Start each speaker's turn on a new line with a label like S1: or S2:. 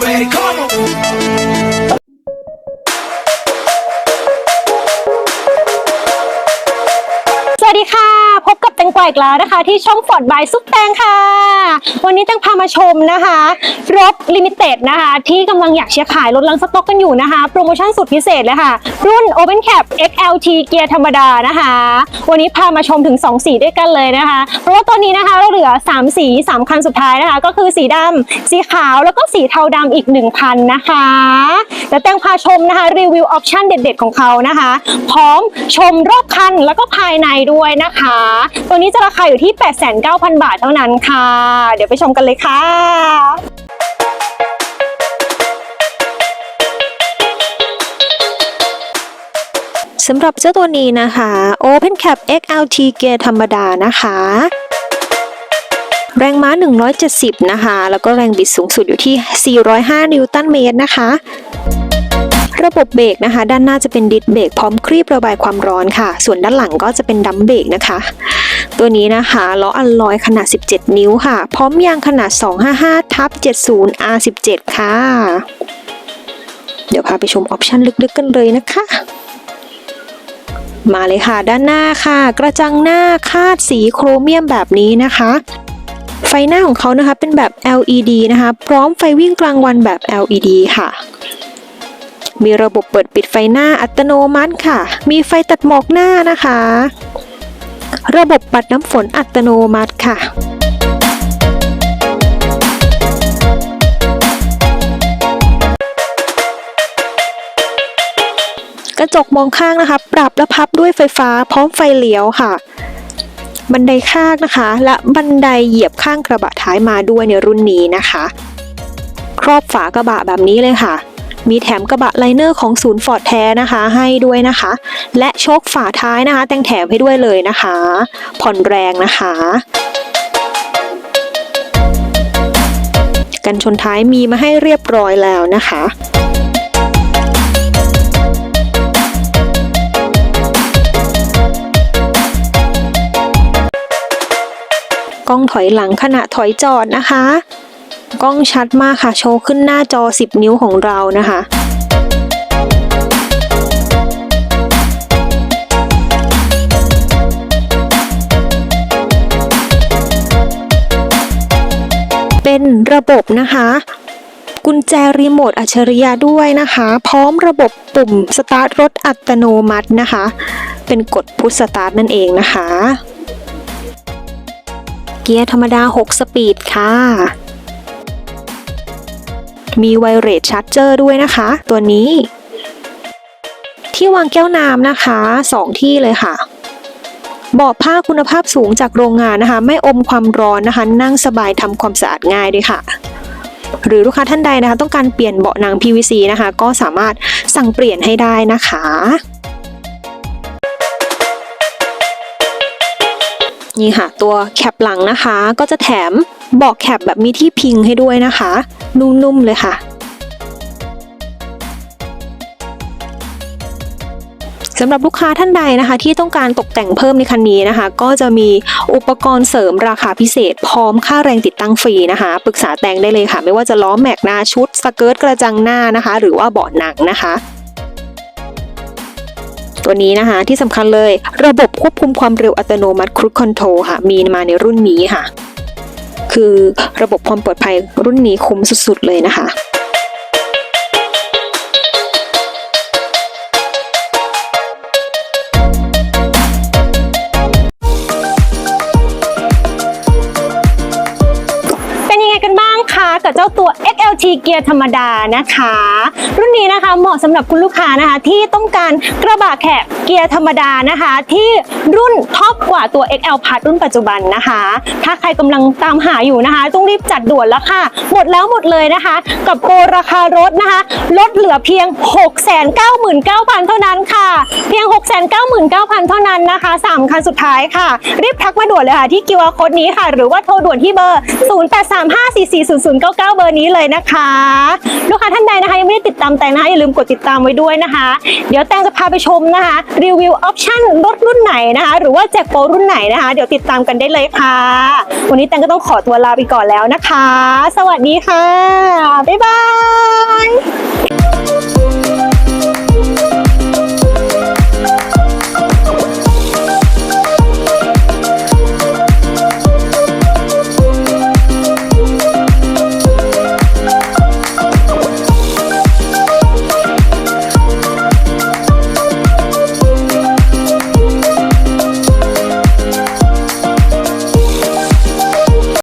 S1: ready, come on.
S2: อีกแล้วนะคะ ที่ช่องฟอร์ดบายซุปแตงค่ะ วันนี้แตงพามาชมนะคะรถลิมิเต็ดนะคะ ที่กำลังอยากเชียร์ขายรถลังสต็อกกันอยู่นะคะ โปรโมชั่นสุดพิเศษเลยค่ะ รุ่น Open Cap XLT เกียร์ธรรมดานะคะ วันนี้พามาชมถึง 2 สีด้วยกันเลยนะคะ เพราะว่าตอนนี้นะคะเราเหลือ 3 สี 3 คันสุดท้ายนะคะ ก็คือสีดำสีขาวแล้วก็สีเทาดำอีก 1 คันนะคะเดี๋ยวแตงพาชมนะคะรีวิวออปชั่นเด็ด ๆ ของเขานะคะ พร้อมชมรอบคันแล้วก็ภายในด้วยนะคะ ตัวนี้จะราคาอยู่ที่ 89,000 บาทเท่านั้นค่ะ เดี๋ยวไปชมกันเลยค่ะ
S3: สำหรับเจ้าตัวนี้นะคะ Open Cap XLT เกียร์ธรรมดานะคะ แรงม้า 170 นะคะ แล้วก็แรงบิดสูงสุดอยู่ที่ 405 นิวตันเมตรนะคะ ระบบเบรกนะคะ ด้านหน้าจะเป็นดิสเบรกพร้อมครีบระบายความร้อนค่ะ ส่วนด้านหลังก็จะเป็นดัมเบรกนะคะ ตัวนี้นะคะล้ออัลลอยขนาด 17 นิ้วค่ะ พร้อมยางขนาด 255ทับ70 R17 ค่ะ เดี๋ยวพาไปชมออปชันลึกๆกันเลยนะคะมาเลยค่ะ ด้านหน้าค่ะ กระจังหน้าคาดสีโครเมียมแบบนี้นะคะ ไฟหน้าของเขานะคะเป็นแบบ LED นะคะ พร้อมไฟวิ่งกลางวันแบบ LED ค่ะ มีระบบเปิดปิดไฟหน้าอัตโนมัติค่ะ มีไฟตัดหมอกหน้านะคะ ระบบปัดน้ำฝนอัตโนมัติค่ะกระจกมองข้างนะคะ ปรับและพับด้วยไฟฟ้าพร้อมไฟเลี้ยวค่ะ บันไดข้างนะคะ และบันไดเหยียบข้างกระบะท้ายมาด้วยในรุ่นนี้นะคะ ครอบฝากระบะแบบนี้เลยค่ะ มีแถมกระบะไลเนอร์ของศูนย์ฟอร์ดแท้นะคะให้ด้วยนะคะ และโชคฝาท้ายนะคะ แต่งแถมให้ด้วยเลยนะคะ ผ่อนแรงนะคะกันชนท้ายมีมาให้เรียบร้อยแล้วนะคะ กล้องถอยหลังขณะถอยจอดนะคะ กล้องชัดมากค่ะ โชว์ขึ้นหน้าจอ 10 นิ้วของเรานะคะเป็นระบบนะคะ กุญแจรีโมทอัจฉริยะด้วยนะคะ พร้อมระบบปุ่มสตาร์ทรถอัตโนมัตินะคะ เป็นกดพุชสตาร์ทนั่นเองนะคะ เกียร์ธรรมดา 6 สปีดค่ะ มีไวเรสชาร์จเจอร์ด้วยนะคะ ตัวนี้ ที่วางแก้วน้ำนะคะ 2 ที่เลยค่ะเบาะผ้าคุณภาพสูงจากโรงงานนะคะ ไม่อมความร้อนนะคะ นั่งสบายทำความสะอาดง่ายด้วยค่ะ หรือลูกค้าท่านใดนะคะ ต้องการเปลี่ยนเบาะหนัง PVC นะคะ ก็สามารถสั่งเปลี่ยนให้ได้นะคะ นี่ค่ะ ตัวแคปหลังนะคะ ก็จะแถมเบาะแคปแบบมีที่พิงให้ด้วยนะคะ นุ่มๆเลยค่ะ สำหรับลูกค้าท่านใดนะคะ ที่ต้องการตกแต่งเพิ่มในคันนี้นะคะ ก็จะมีอุปกรณ์เสริมราคาพิเศษ พร้อมค่าแรงติดตั้งฟรีนะคะ ปรึกษาแต่งได้เลยค่ะ ไม่ว่าจะล้อแม็กหน้าชุดสเกิร์ตกระจังหน้านะคะ หรือว่าเบาะหนังนะคะ ตัวนี้นะคะ ที่สำคัญเลย ระบบควบคุมความเร็วอัตโนมัติครูดคอนโทรค่ะ มีมาในรุ่นนี้ค่ะ คือระบบความปลอดภัยรุ่นนี้คุ้มสุดๆเลยนะคะ
S2: 4 เกียร์ธรรมดานะคะ รุ่นนี้นะคะเหมาะสำหรับคุณลูกค้านะคะ ที่ต้องการกระบะแขกเกียร์ธรรมดานะคะ ที่รุ่นท็อปกว่าตัว XL พัดรุ่นปัจจุบันนะคะ ถ้าใครกำลังตามหาอยู่นะคะ ต้องรีบจัดด่วนแล้วค่ะ หมดแล้วหมดเลยนะคะ กับโปรราคารถนะคะ ลดเหลือเพียง 699,000 เท่านั้นค่ะ เพียง 699,000 เท่านั้นนะคะ 3 คันสุดท้ายค่ะ รีบทักมาด่วนเลยค่ะที่กิ QR โค้ดนี้ค่ะ หรือว่าโทรด่วนที่เบอร์ 0835440099
S3: เบอร์นี้เลยนะคะลูกค้าท่านใดนะคะยังไม่ได้ติดตามแตงนะคะอย่าลืมกดติดตามไว้ด้วยนะคะ เดี๋ยวแตงจะพาไปชมนะคะ รีวิวออปชั่นรถรุ่นไหนนะคะ หรือว่าแจกโปรรุ่นไหนนะคะ เดี๋ยวติดตามกันได้เลยค่ะ วันนี้แตงก็ต้องขอตัวลาไปก่อนแล้วนะคะ สวัสดีค่ะ บ๊ายบาย